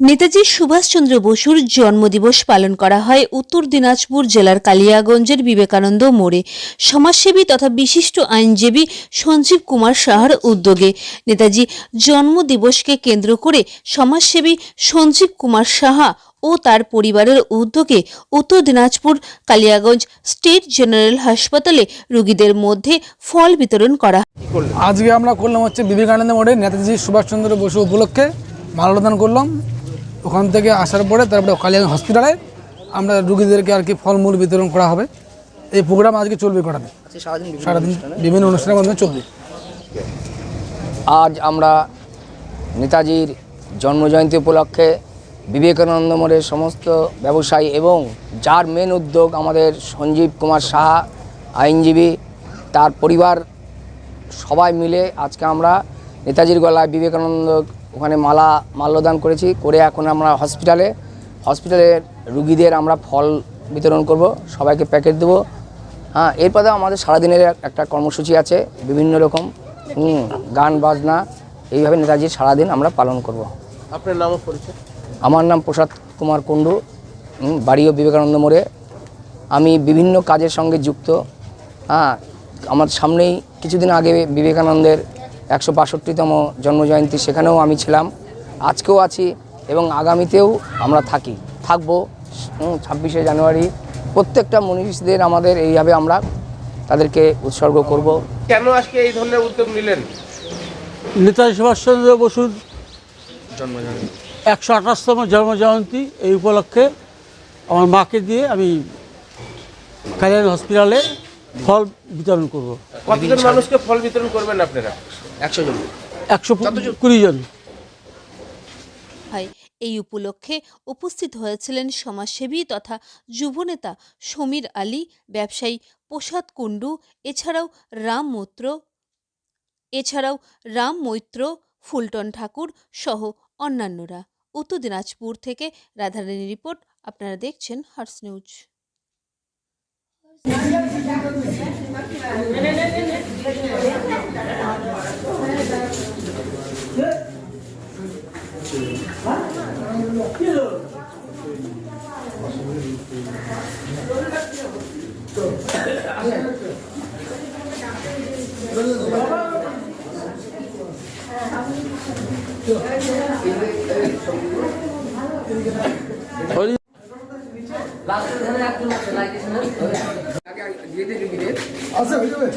নেতাজি সুভাষচন্দ্র বসুর জন্মদিবস পালন করা হয় উত্তর দিনাজপুর জেলার কালিয়াগঞ্জের বিবেকানন্দ মোড়ে। সমাজসেবী তথা বিশিষ্ট আইনজীবী সঞ্জীব কুমার সাহার উদ্যোগে নেতাজি জন্মদিবসকে কেন্দ্র করে সমাজসেবী সঞ্জীব কুমার সাহা ও তার পরিবারের উদ্যোগে উত্তর দিনাজপুর কালিয়াগঞ্জ স্টেট জেনারেল হাসপাতালে রোগীদের মধ্যে ফল বিতরণ করা আজকে আমরা করলাম হচ্ছে বিবেকানন্দ মোড়ে নেতাজি সুভাষচন্দ্র বসু উপলক্ষে মাল্যদান করলাম। ওখান থেকে আসার পরে তারপরে কালিয়াগঞ্জ হসপিটালে আমরা রুগীদেরকে আর কি ফলমূল বিতরণ করা হবে। এই প্রোগ্রাম আজকে চলবে করাতে সারাদিন বিভিন্ন অনুষ্ঠানের মাধ্যমে চলবে। আজ আমরা নেতাজির জন্মজয়ন্তী উপলক্ষে বিবেকানন্দ মোড়ের সমস্ত ব্যবসায়ী এবং যার মেন উদ্যোগ আমাদের সঞ্জীব কুমার সাহা আইনজীবী তার পরিবার সবাই মিলে আজকে আমরা নেতাজির গলায় বিবেকানন্দ ওখানে মালা মাল্যদান করেছি করে এখন আমরা হসপিটালে হসপিটালের রুগীদের আমরা ফল বিতরণ করব সবাইকে প্যাকেট দেবো। হ্যাঁ এরপরে আমাদের সারাদিনের একটা কর্মসূচি আছে বিভিন্ন রকম। গান বাজনা এইভাবে নেতাজির সারাদিন আমরা পালন করব। আপনার নামও পরিচয়? আমার নাম প্রসাদ কুমার কুণ্ডু। বাড়িও বিবেকানন্দ মোড়ে। আমি বিভিন্ন কাজের সঙ্গে যুক্ত। হ্যাঁ আমার সামনেই কিছুদিন আগে বিবেকানন্দের একশো বাষট্টিতম জন্মজয়ন্তী সেখানেও আমি ছিলাম। আজকেও আছি এবং আগামীতেও আমরা থাকি। থাকব ছাব্বিশে জানুয়ারি। প্রত্যেকটা মনীষীদের আমাদের এইভাবে আমরা তাদেরকে উৎসর্গ করব। কেন আজকে এই ধরনের উদ্যোগ নিলেন? নেতাজি সুভাষচন্দ্র বসুর একশো আঠাশতম জন্মজয়ন্তী এই উপলক্ষে আমার মাকে দিয়ে আমি কালিয়ান হসপিটালে ফল বিতরণ করব। কতজন মানুষকে ফল বিতরণ করবেন আপনারা? একশো জন। একশো কুড়ি জন। হয় এই উপলক্ষে উপস্থিত হয়েছিলেন সমাজসেবী তথা যুবনেতা সমীর আলী ব্যবসায়ী প্রসাদ কুণ্ডু এছাড়াও রাম মৈত্র এছাড়াও রাম মৈত্র ফুলটন ঠাকুর সহ অন্যান্যরা। উত্তর দিনাজপুর থেকে রাধারানী রিপোর্ট আপনারা দেখছেন হার্স নিউজ Olha আচ্ছা হয়ে।